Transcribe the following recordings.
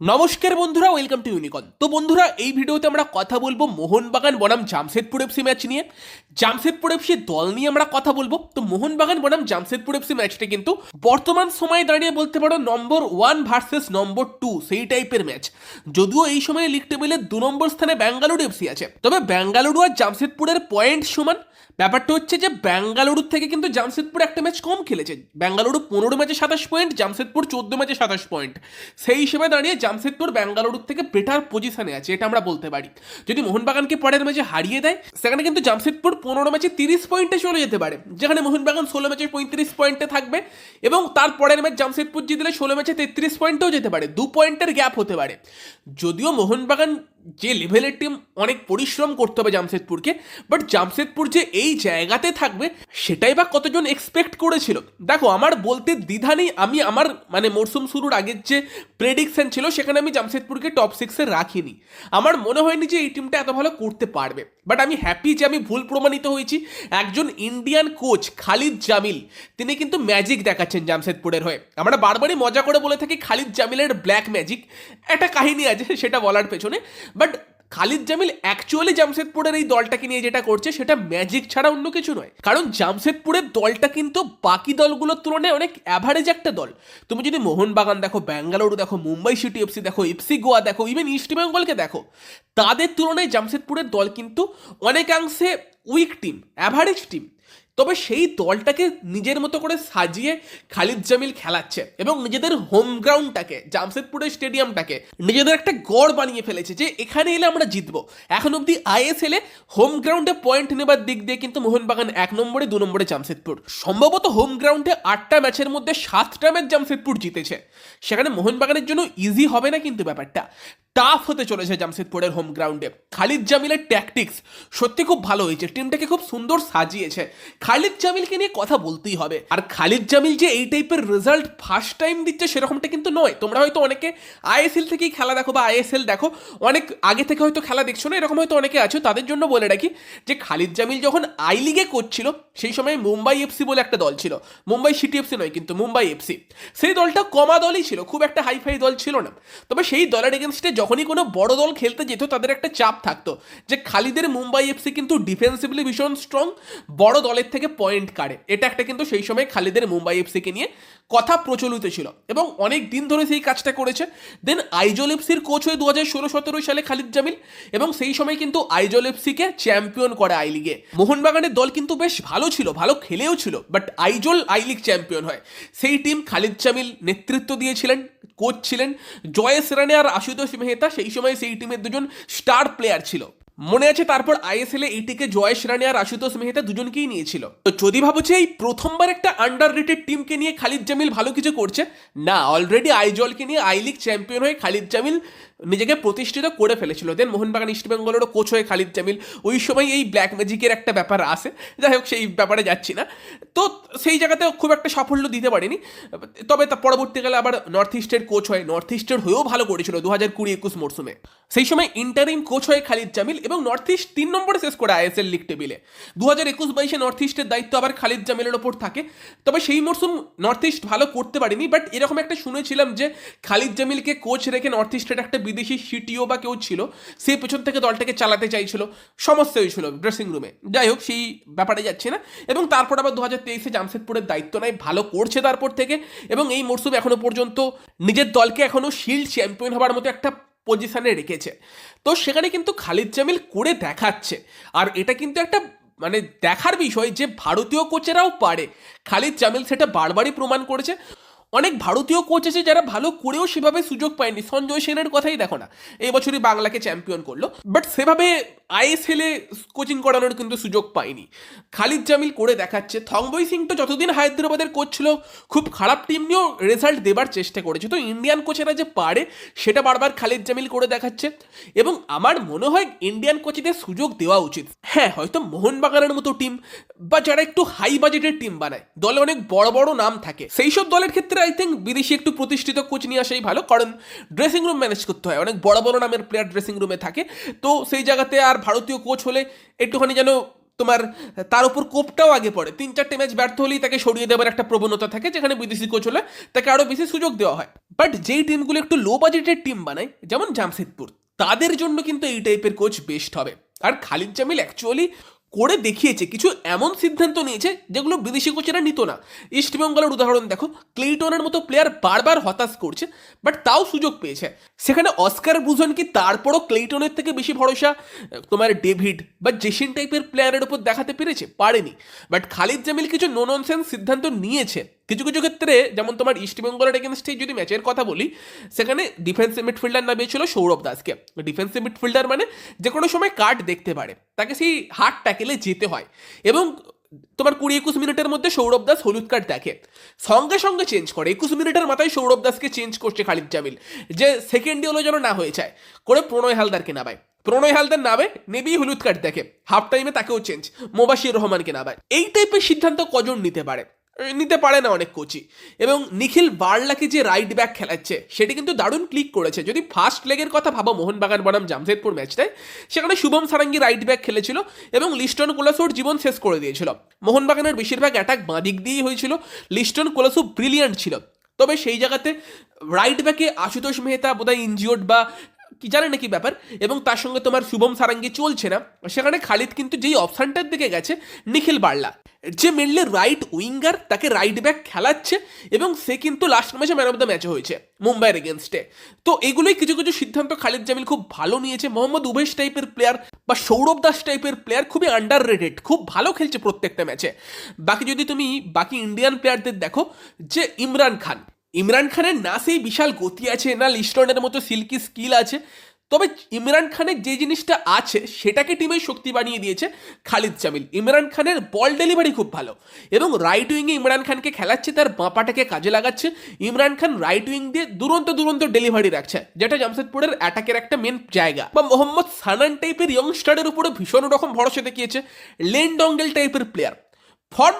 নমস্কার বন্ধুরা welcome to ইউনিকন তো বন্ধুরা, এই ভিডিওতে আমরা কথা বলব মোহনবাগান বনাম জামশেদপুর এফসি ম্যাচ নিয়ে। জামশেদপুর এফসি দল নিয়ে আমরা কথা বলব। তো মোহনবাগান বনাম জামশেদপুর এফসি ম্যাচটা কিন্তু বর্তমান সময়ে দাঁড়িয়ে বলতে পারো number one versus number two সেই টাইপের ম্যাচ যদিও এই সময়ে লিগ টেবিলে দু নম্বর স্থানে ব্যাঙ্গালুরু এফসি আছে। তবে ব্যাঙ্গালুরু আর জামশেদপুরের পয়েন্ট সমান। ব্যাপারটা হচ্ছে যে ব্যাঙ্গালুরু থেকে কিন্তু জামশেদপুর একটা ম্যাচ কম খেলেছে। ব্যাঙ্গালুরু পনেরো ম্যাচে সাতাশ পয়েন্ট জামশেদপুর চোদ্দ ম্যাচে সাতাশ পয়েন্ট সেই হিসেবে দাঁড়িয়ে জামশেদপুর ব্যাঙ্গালুরুর থেকে বেটার পজিশনে আছে, এটা আমরা বলতে পারি। যদি মোহনবাগানকে পরের ম্যাচে হারিয়ে দেয়, সেখানে কিন্তু জামশেদপুর পনেরো ম্যাচে তিরিশ পয়েন্টে চলে যেতে পারে। যেখানে মোহনবাগান ষোলো ম্যাচে পঁয়ত্রিশ পয়েন্টে থাকবে এবং তার পরের ম্যাচ জামশেদপুর জিতলে ষোলো ম্যাচে তেত্রিশ পয়েন্টেও যেতে পারে। দু পয়েন্টের গ্যাপ হতে পারে। যদিও মোহনবাগান যে লেভেলের টিম অনেক পরিশ্রম করতে হবে জামশেদপুরকে বাট জামশেদপুর যে এই জায়গাতে থাকবে, সেটাই বা কতজন এক্সপেক্ট করেছিল? দেখো, আমার বলতে দ্বিধা নেই, আমি আমার মানে মরশুম শুরুর আগের যে প্রেডিকশন ছিল, সেখানে আমি জামশেদপুরকে টপ সিক্সে রাখিনি। আমার মনে হয়নি যে এই টিমটা এত ভালো করতে পারবে। বাট আমি হ্যাপি যে আমি ভুল প্রমাণিত হয়েছি। একজন ইন্ডিয়ান কোচ খালিদ জামিল, তিনি কিন্তু ম্যাজিক দেখাচ্ছেন জামশেদপুরের হয়ে। আমরা বারবারই মজা করে বলে থাকি, খালিদ জামিলের ব্ল্যাক ম্যাজিক একটা কাহিনী আছে, সেটা বলার পেছনে। বাট খালিদ জামিল অ্যাকচুয়ালি জামশেদপুরের এই দলটাকে নিয়ে যেটা করছে, সেটা ম্যাজিক ছাড়া অন্য কিছু নয়। কারণ জামশেদপুরের দলটা কিন্তু বাকি দলগুলোর তুলনায় অনেক অ্যাভারেজ একটা দল। তুমি যদি মোহনবাগান দেখো, ব্যাঙ্গালুরু দেখো, মুম্বাই সিটি এফসি দেখো এফসি গোয়া দেখো ইভেন ইস্ট বেঙ্গলকে দেখো, তাদের তুলনায় জামশেদপুরের দল কিন্তু অনেকাংশে উইক টিম অ্যাভারেজ টিম তবে সেই দলটাকে নিজের মতো করে সাজিয়ে খালিদ জামিল খেলাচ্ছে এবং নিজেদের হোম গ্রাউন্ডটাকে জামশেদপুরের স্টেডিয়ামটাকে নিজেদের একটা গড় বানিয়ে ফেলেছে যে এখানে এলে আমরা জিতবো। এখন অবধি আইএসএল এ হোম গ্রাউন্ডে পয়েন্ট নেবার দিক দিয়ে কিন্তু মোহনবাগান এক নম্বরে, দু নম্বরে জামশেদপুর। সম্ভবত হোম গ্রাউন্ডে আটটা ম্যাচের মধ্যে সাতটা ম্যাচ জামশেদপুর জিতেছে। সেখানে মোহনবাগানের জন্য ইজি হবে না কিন্তু ব্যাপারটা। টাফ হতে চলেছে জামশেদপুরের হোম গ্রাউন্ডে খালিদ জামিলের ট্যাকটিক্স সত্যি খুব ভালো হয়েছে টিমটাকে খুব সুন্দর সাজিয়েছে। খালিদ জামিলকে নিয়ে কথা বলতেই হবে। আর খালিদ জামিল যে এই টাইপের রেজাল্ট ফার্স্ট টাইম দিচ্ছে সেরকমটা কিন্তু নয়। তোমরা হয়তো অনেকে আইএসএল থেকেই খেলা দেখো বা আইএসএল দেখো, অনেক আগে থেকে হয়তো খেলা দেখছ না, এরকম হয়তো অনেকে আছো, তাদের জন্য বলে রাখি যে খালিদ জামিল যখন আই লিগে করছিল, সেই সময় মুম্বাই এফসি বলে একটা দল ছিল। মুম্বাই সিটি এফসি নয় কিন্তু মুম্বাই এফসি সেই দলটা কমা দলই ছিল, খুব একটা হাইফাই দল ছিল না। তবে সেই দলের এগেনস্টে যখনই কোনো বড় দল খেলতে যেত, তাদের একটা চাপ থাকতো যে খালিদের মুম্বাই এফসি কিন্তু ডিফেন্সিভলি ভীষণ স্ট্রং বড় দলের থেকে পয়েন্ট কাড়ে। এটা একটা কিন্তু সেই সময় খালিদের মুম্বাই এফসিকে নিয়ে কথা প্রচলিত ছিল এবং অনেক দিন ধরে সেই কাজটা করেছে। দেন আইজল এফসির কোচ হয়ে দু হাজার ষোলো সতেরো সালে খালিদ জামিল এবং সেই সময় কিন্তু আইজল এফসিকে চ্যাম্পিয়ন করে আই লিগে মোহনবাগানের দল কিন্তু বেশ ভালো ছিল, ভালো খেলেও ছিল but Aizawl I league champion হয়। সেই টিম খালিদ জামিল নেতৃত্ব দিয়েছিলেন। কোচ ছিলেন জয়েস রানে আর আশুতোষ মেহতা। সেই সময় সেই টিমের দুজন স্টার প্লেয়ার ছিল। মনে আছে তারপর আইএসএল এ এটিকে জয়েশ রানে আর আশুতোষ মেহতা দুজনকেই নিয়েছিল। তো যদি ভাবো যে এই প্রথমবার একটা আন্ডার রেটেড টিমকে নিয়ে খালিদ জামিল ভালো কিছু করছে? না অলরেডি আইজলকে নিয়ে আই লিগ চ্যাম্পিয়ন হয়ে খালিদ জামিল নিজেকে প্রতিষ্ঠিত করে ফেলেছিল। দেন মোহনবাগান ইস্ট বেঙ্গলেরও কোচ হয়ে খালিদ জামিল। ওই সময় এই ব্ল্যাক ম্যাজিকের একটা ব্যাপার আসে যাই হোক, সেই ব্যাপারে যাচ্ছি না। তো সেই জায়গাতে খুব একটা সাফল্য দিতে পারেনি। তবে তা পরবর্তীকালে আবার নর্থ ইস্টের কোচ হয় নর্থ ইস্টের হয়েও ভালো করেছিল দু হাজার কুড়ি একুশ মরশুমে সেই সময় ইন্টারিম কোচ হয়ে খালিদ জামিল এবং নর্থ ইস্ট তিন নম্বরে শেষ করে আইএসএল লিগ টেবিলে দু হাজার একুশ বাইশে নর্থ ইস্টের দায়িত্ব আবার খালিদ জামিলের ওপর থাকে। তবে সেই মরশুম নর্থ ইস্ট ভালো করতে পারেনি বাট এরকম একটা শুনেছিলাম যে খালিদ জামিলকে কোচ রেখে নর্থ ইস্টের একটা বিদেশি সিটিও বা কেউ ছিল, সে পেছন থেকে দলটাকে চালাতে চাইছিল সমস্যা হয়েছিল ড্রেসিং রুমে যাই হোক, সেই ব্যাপারে যাচ্ছে না। এবং তারপর আবার দু হাজার তেইশে জামশেদপুরের দায়িত্ব নেয় ভালো করছে তারপর থেকে। এবং এই মরশুম এখনও পর্যন্ত নিজের দলকে এখনও শিল্ড চ্যাম্পিয়ন হওয়ার মতো একটা পজিশনে রেখেছে। তো সেখানে কিন্তু খালিদ জামিল করে দেখাচ্ছে। আর এটা কিন্তু একটা মানে দেখার বিষয় যে ভারতীয় কোচেরাও পারে। খালিদ জামিল সেটা বারবারই প্রমাণ করেছে। অনেক ভারতীয় কোচ আছে যারা ভালো করেও সেভাবে সুযোগ পায়নি। সঞ্জয় সেনের কথাই দেখো না। এই বছরই বাংলাকে চ্যাম্পিয়ন করল। বাট সেভাবে আইএসএল কোচিং করানোর কিন্তু সুযোগ পায়নি খালিদ জামিল করে দেখাচ্ছে, থংবই সিং তো যতদিন হায়দ্রাবাদের কোচ ছিল, খুব খারাপ টিম নিয়েও রেজাল্ট দেবার চেষ্টা করেছে। তো ইন্ডিয়ান কোচেরা যে পারে, সেটা বারবার খালিদ জামিল করে দেখাচ্ছে। এবং আমার মনে হয় ইন্ডিয়ান কোচেদের সুযোগ দেওয়া উচিত। হ্যাঁ হয়তো মোহনবাগানের মতো টিম বা যারা একটু হাই বাজেটের টিম বানায়, দলে অনেক বড় বড় নাম থাকে। সেই সব দলের ক্ষেত্রে আই থিঙ্ক বিদেশি একটু প্রতিষ্ঠিত কোচ নিয়ে আসাই ভালো, কারণ ড্রেসিং রুম ম্যানেজ করতে হয়। অনেক বড় বড় নামের প্লেয়ার ড্রেসিং রুমে থাকে। তো সেই জায়গাতে আর ভারতীয় কোচ হলে একটুখানি যেন তোমার, তার উপর কোপটাও আগে পড়ে। তিন চারটে ম্যাচ ব্যর্থ হলেই তাকে সরিয়ে দেওয়ার একটা প্রবণতা থাকে যেখানে বিদেশি কোচ হলে তাকে আরও বেশি সুযোগ দেওয়া হয়। বাট যেই টিমগুলো একটু লো বাজেটের টিম বানায়, যেমন জামশেদপুর, তাদের জন্য কিন্তু এই টাইপের কোচ বেস্ট হবে। আর খালিদ জামিল অ্যাকচুয়ালি করে দেখিয়েছে, কিছু এমন সিদ্ধান্ত নিয়েছে যেগুলো বিদেশি কোচেরা নিত না। ইস্টবেঙ্গলের উদাহরণ দেখো ক্লেইটনের মতো প্লেয়ার বারবার হতাশ করছে বাট তাও সুযোগ পেয়েছে। সেখানে অস্কার বুঝন কি তারপরও ক্লেইটনের থেকে বেশি ভরসা? তোমার ডেভিড বা জেসিন টাইপের প্লেয়ারের উপর দেখাতে পেরেছে? পারেনি। বাট খালিদ জামিল কিছু নো ননসেন্স সিদ্ধান্ত নিয়েছে। কিছু কিছু ক্ষেত্রে, যেমন তোমার ইস্টবেঙ্গলের এগেনস্টে যদি ম্যাচের কথা বলি, সেখানে ডিফেন্সিভ মিডফিল্ডার নামিয়েছিল সৌরভ দাসকে। ডিফেন্সিভ মিডফিল্ডার মানে যে কোনো সময় কার্ড দেখতে পারে, তাকে সেই হার্ট ট্যাকেলে যেতে হয়। এবং তোমার কুড়ি একুশ মিনিটের মধ্যে সৌরভ দাস হলুদ কার্ড দেখে। সঙ্গে সঙ্গে চেঞ্জ করে, একুশ মিনিটের মাথায় সৌরভ দাসকে চেঞ্জ করছে খালিদ জামিল। যে সেকেন্ড হলো যেন না হয়ে যায়, করে প্রণয় হালদারকে নামায়। প্রণয় হালদার নামে নেবেই হলুদ কার্ড দেখে। হাফ টাইমে তাকেও চেঞ্জ মোবাশির রহমানকে নামায়। এই টাইপের সিদ্ধান্ত কজন নিতে পারে? নিতে পারে না অনেক কোচই। এবং নিখিল বার্লাকে যে রাইট ব্যাক খেলাচ্ছে, সেটি কিন্তু দারুণ ক্লিক করেছে। যদি ফার্স্ট লেগের কথা ভাবো, মোহনবাগান বনাম জামশেদপুর ম্যাচটায় সেখানে শুভম সারাঙ্গি রাইট ব্যাক খেলেছিল এবং লিস্টন কোলাসোর জীবন শেষ করে দিয়েছিল। মোহনবাগানের বেশিরভাগ অ্যাটাক বাঁ দিক দিয়েই হয়েছিল। লিস্টন কোলাসো ব্রিলিয়ান্ট ছিল। তবে সেই জায়গাতে রাইট ব্যাকে আশুতোষ মেহতা, বোধহয় ইনজিওর্ড বা কি জানে নাকি ব্যাপার, এবং তার সঙ্গে তোমার শুভম সারাঙ্গি চলছে না। সেখানে খালিদ কিন্তু যেই অপশানটার দিকে গেছে, নিখিল বার্লা। যে মেনলি রাইট উইঙ্গার তাকে রাইট ব্যাক খেলাচ্ছে এবং সে কিন্তু লাস্ট ম্যাচে ম্যান অফ দ্য ম্যাচে হয়েছে মুম্বাইয়ের এগেনস্টে তো এগুলোই কিছু কিছু সিদ্ধান্ত খালিদ জামিল খুব ভালো নিয়েছে। মোহাম্মদ উবেশ টাইপের প্লেয়ার বা সৌরভ দাস টাইপের প্লেয়ার খুবই আন্ডার রেটেড খুব ভালো খেলছে প্রত্যেকটা ম্যাচে বাকি যদি তুমি বাকি ইন্ডিয়ান প্লেয়ারদের দেখো, যে ইমরান খান, ইমরান খানের না সেই বিশাল গতি আছে, না লিস্টনের মতো সিল্কি স্কিল আছে তবে ইমরান খানের যে জিনিসটা আছে, সেটাকে টিমের শক্তি বানিয়ে দিয়েছে খালিদ জামিল। ইমরান খানের বল ডেলিভারি খুব ভালো এবং রাইট উইংয়ে ইমরান খানকে খেলাচ্ছে, তার বাঁপাটাকে কাজে লাগাচ্ছে। ইমরান খান রাইট উইং দিয়ে দুরন্ত দুরন্ত ডেলিভারি রাখছে, যেটা জামশেদপুরের অ্যাটাকের একটা মেন জায়গা। বা মোহাম্মদ সানান টাইপের ইয়ংস্টারের উপরে ভীষণ রকম ভরসা দেখিয়েছে লেন ডঙ্গেল টাইপের প্লেয়ার ফর্ম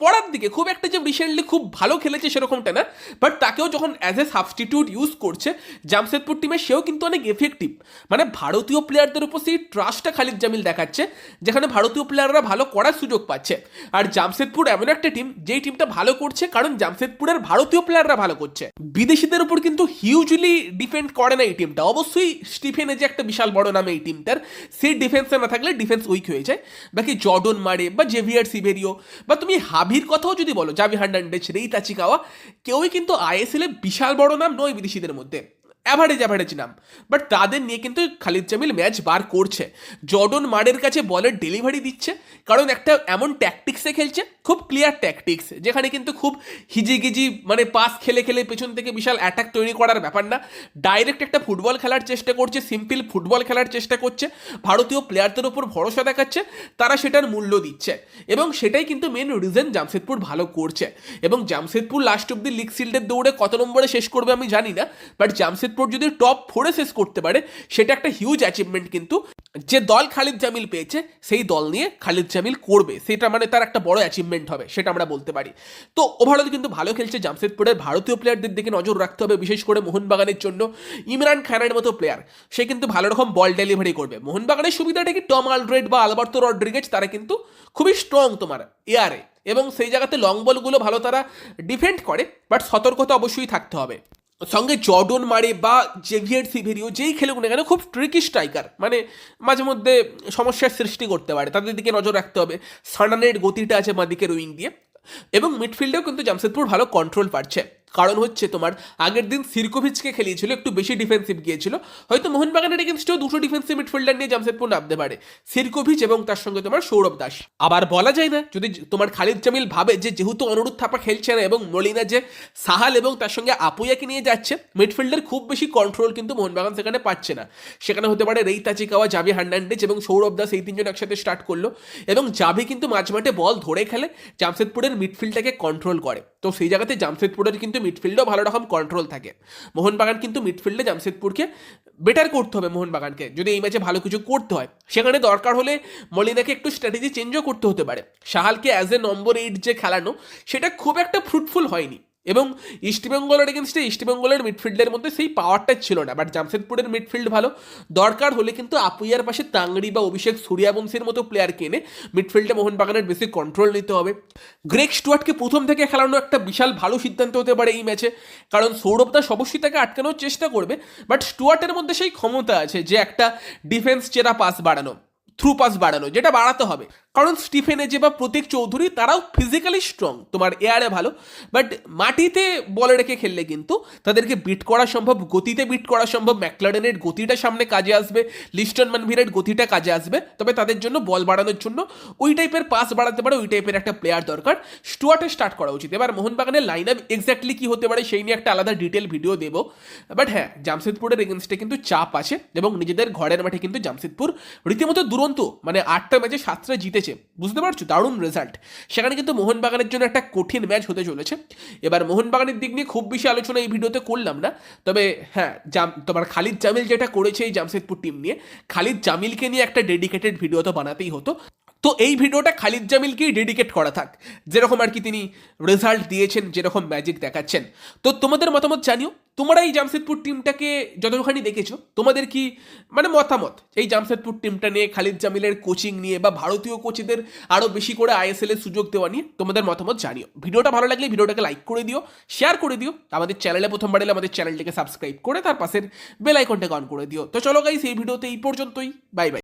পড়ার দিকে খুব একটা যে রিসেন্টলি খুব ভালো খেলেছে সেরকমটা না বাট তাকেও যখন অ্যাজ এ সাবস্টিটিউট ইউজ করছে, জামশেদপুর টিমে সেও কিন্তু অনেক এফেক্টিভ মানে ভারতীয় প্লেয়ারদের উপর সেই ট্রাস্টটা খালিদ জামিল দেখাচ্ছে, যেখানে ভারতীয় প্লেয়াররা ভালো করার সুযোগ পাচ্ছে। আর জামশেদপুর এমন একটা টিম যেই টিমটা ভালো করছে, কারণ জামশেদপুরের ভারতীয় প্লেয়াররা ভালো করছে। বিদেশিদের উপর কিন্তু হিউজলি ডিপেন্ড করে না এই টিমটা অবশ্যই স্টিফেন যে একটা বিশাল বড় নাম এই টিমটার সেই ডিফেন্সে না থাকলে ডিফেন্স উইক হয়ে যায়। বাকি জর্ডন মারে বা জেভিয়ার সিভেরিও বা তুমি হাবির কথাও যদি বলো, জাভি হান্ডান্ডে রেইতা তাচিকাওয়া কেউই কিন্তু আইএসএল বিশাল বড় নাম নয় বিদেশিদের মধ্যে। অ্যাভারেজ অ্যাভারেজ নাম। বাট তাদের নিয়ে কিন্তু খালিদ জামিল ম্যাচ বার করছে। জর্ডন মারের কাছে বলের ডেলিভারি দিচ্ছে। কারণ একটা এমন ট্যাকটিক্সে খেলছে, খুব ক্লিয়ার ট্যাকটিক্স যেখানে কিন্তু খুব হিজিগিজি মানে পাস খেলে খেলে পেছন থেকে বিশাল অ্যাটাক তৈরি করার ব্যাপার না। ডাইরেক্ট একটা ফুটবল খেলার চেষ্টা করছে সিম্পল ফুটবল খেলার চেষ্টা করছে। ভারতীয় প্লেয়ারদের উপর ভরসা দেখাচ্ছে, তারা সেটার মূল্য দিচ্ছে। এবং সেটাই কিন্তু মেন রিজন জামশেদপুর ভালো করছে। এবং জামশেদপুর লাস্ট অব্দি লিগ শিল্ডের দৌড়ে কত নম্বরে শেষ করবে আমি জানি না বাট জামশেদপুর যদি টপ ফোরে শেষ করতে পারে, সেটা একটা হিউজ অ্যাচিভমেন্ট কিন্তু। যে দল খালিদ জামিল পেয়েছে, সেই দল নিয়ে খালিদ জামিল করবে। সেটা মানে তার একটা বড় অ্যাচিভমেন্ট হবে, সেটা আমরা বলতে পারি। তো ওভারঅল কিন্তু ভালো খেলছে জামশেদপুরের ভারতীয় প্লেয়ারদের দিকে নজর রাখতে হবে, বিশেষ করে মোহনবাগানের জন্য। ইমরান খানের মতো প্লেয়ার সে কিন্তু ভালো রকম বল ডেলিভারি করবে। মোহনবাগানের সুবিধাটা কি? টম আলড্রেড বা আলবার্তো রড্রিগেজ, তারা কিন্তু খুবই স্ট্রং তোমার এয়ারে এবং সেই জায়গাতে লং বলগুলো ভালো তারা ডিফেন্ড করে বাট সতর্কতা অবশ্যই থাকতে হবে। সঙ্গে জর্ডন মারে বা জেভিয়ার সিভেরিও, যেই খেলুক না কেন, খুব ট্রিকি স্ট্রাইকার মানে মাঝে মধ্যে সমস্যার সৃষ্টি করতে পারে। তাদের দিকে নজর রাখতে হবে। সানানের গতিটা আছে বাঁদিকের উইং দিয়ে। এবং মিডফিল্ডেও কিন্তু জামশেদপুর ভালো কন্ট্রোল পাচ্ছে। কারণ হচ্ছে তোমার, আগের দিন সিরকোভিচকে খেলিয়েছিল, একটু বেশি ডিফেন্সিভ গিয়েছিল। হয়তো মোহনবাগানের এগেনস্টেও দুটো ডিফেন্সিভ মিডফিল্ডার নিয়ে জামশেদপুর নামতে পারে। সিরকোভিচ এবং তার সঙ্গে তোমার সৌরভ দাস। আবার বলা যায় না, যদি তোমার খালিদ জামিল ভাবে যে যেহেতু অনুরোধ থাপা খেলছে না এবং মলিনা যে সাহাল এবং তার সঙ্গে আপুয়াকে নিয়ে যাচ্ছে মিডফিল্ডের খুব বেশি কন্ট্রোল কিন্তু মোহনবাগান সেখানে পাচ্ছে না। সেখানে হতে পারে রেই তাচিকাওয়া জাভি হার্নান্ডেজ এবং সৌরভ দাস এই তিনজন একসাথে স্টার্ট করল এবং জাভি কিন্তু মাঝ মাঠে বল ধরে খেলে, জামশেদপুরের মিডফিল্ডটাকে কন্ট্রোল করে। তো সেই জায়গাতে জামশেদপুরের কিন্তু মিডফিল্ডও ভালো রকম কন্ট্রোল থাকে। মোহনবাগান কিন্তু মিডফিল্ডে জামশেদপুরকে বেটার করতে হবে মোহনবাগানকে। যদি এই ম্যাচে ভালো কিছু করতে হয়, সেখানে দরকার হলে মলিনাকে একটু স্ট্র্যাটেজি চেঞ্জও করতে হতে পারে। সাহালকে অ্যাজ এ নম্বর এইট যে খেলানো, সেটা খুব একটা ফ্রুটফুল হয়নি। এবং ইস্টবেঙ্গলের এগেনস্টে ইস্টবেঙ্গলের মিডফিল্ডের মধ্যে সেই পাওয়ারটা ছিল না। বাট জামশেদপুরের মিডফিল্ড ভালো। দরকার হলে কিন্তু আপুইয়ার পাশে তাংড়ি বা অভিষেক সূর্যাবংশীর মতো প্লেয়ারকে এনে মিডফিল্ডে মোহনবাগানের বেশি কন্ট্রোল নিতে হবে। গ্রেক স্টুয়ার্টকে প্রথম থেকে খেলানো একটা বিশাল ভালো সিদ্ধান্ত হতে পারে এই ম্যাচে কারণ সৌরভ দাস অবশ্যই তাকে আটকানোর চেষ্টা করবে। বাট স্টুয়ার্টের মধ্যে সেই ক্ষমতা আছে যে একটা ডিফেন্স চেরা পাস বাড়ানো থ্রু পাস বাড়ানো, যেটা বাড়াতে হবে। কারণ স্টিফেন এজে বা প্রতীক চৌধুরী, তারাও ফিজিক্যালি স্ট্রং তোমার এয়ারে ভালো। বাট মাটিতে বলে রেখে খেললে কিন্তু তাদেরকে বিট করা সম্ভব, গতিতে বিট করা সম্ভব, ম্যাকলারেনের গতিটা সামনে কাজে আসবে, লিস্টন মানভিরের গতিটা কাজে আসবে, তবে তাদের জন্য বল বাড়ানোর জন্য ওই টাইপের পাস বাড়াতে পারে, ওই টাইপের একটা প্লেয়ার দরকার। স্টুয়ার্টে স্টার্ট করা উচিত। এবার মোহনবাগানের লাইন আপ এক্স্যাক্টলি কী হতে পারে সেই নিয়ে একটা আলাদা ডিটেল ভিডিও দেবো। বাট হ্যাঁ জামশেদপুরের এগেনস্টে কিন্তু চাপ আছে এবং নিজেদের ঘরের মাঠে কিন্তু জামশেদপুর রীতিমতো দুরন্ত মানে আটটা ম্যাচে সাতটা জিতেছে। বুঝতে পারছ? দারুণ রেজাল্ট সেখানে কিন্তু মোহনবাগানের জন্য একটা কঠিন ম্যাচ হতে চলেছে। এবার মোহনবাগানের দিক নিয়ে খুব বেশি আলোচনা এই ভিডিওতে করলাম না। তবে হ্যাঁ জাম তোমার খালিদ জামিল যেটা করেছে এই জামশেদপুর টিম নিয়ে, খালিদ জামিলকে নিয়ে একটা ডেডিকেটেড ভিডিও তো বানাতেই হতো। তো এই ভিডিওটা খালিদ জামিলকেই ডেডিকেট করা থাক। যেরকম আর কি তিনি রেজাল্ট দিয়েছেন, যেরকম ম্যাজিক দেখাচ্ছেন। তো তোমাদের মতামত জানিও। তোমরা এই জামশেদপুর টিমটাকে যতখানি দেখেছ, তোমাদের কি মানে মতামত? এই জামশেদপুর টিমটা নিয়ে, খালিদ জামিলের কোচিং নিয়ে বা ভারতীয় কোচেদের আরও বেশি করে আইএসএল এর সুযোগ দেওয়া নিয়ে তোমাদের মতামত জানিও। ভিডিওটা ভালো লাগলে ভিডিওটাকে লাইক করে দিও শেয়ার করে দিও। আমাদের চ্যানেলে প্রথমবার এলে আমাদের চ্যানেলটাকে সাবস্ক্রাইব করে তার পাশের বেল আইকনটাকে অন করে দিও। তো চলো গাইস এই ভিডিওতে এই পর্যন্তই। Bye bye